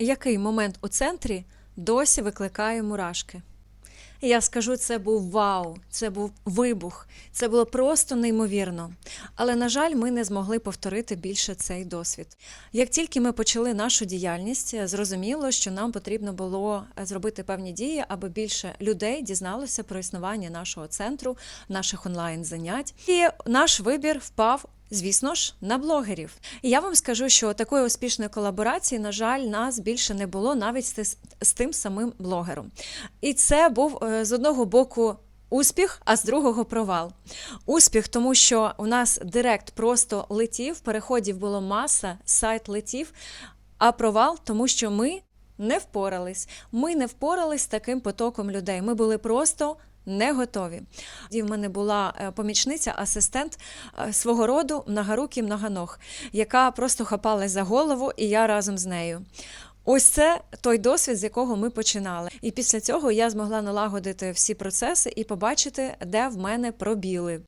який момент у центрі досі викликає мурашки? Я скажу, це був вау, це був вибух, це було просто неймовірно. Але, на жаль, ми не змогли повторити більше цей досвід. Як тільки ми почали нашу діяльність, зрозуміло, що нам потрібно було е, зробити певні дії, аби більше людей дізналося про існування нашого центру, наших онлайн занять. І наш вибір впав Звісно ж, на блогерів. І я вам скажу, що такої успішної колаборації, на жаль, нас більше не було навіть з, тим самим блогером. І це був е, з одного боку. Успіх, а з другого провал. Успіх, тому що у нас директ просто летів, переходів було маса, сайт летів. А провал, тому що ми не впорались. Ми не впорались з таким потоком людей. Ми були просто не готові. І в мене була е, помічниця, асистент е, свого роду многорукі многоног, яка просто хапалась за голову, і я разом з нею. Ось це той досвід, з якого ми починали. І після цього я змогла налагодити всі процеси і побачити, де в мене пробіли.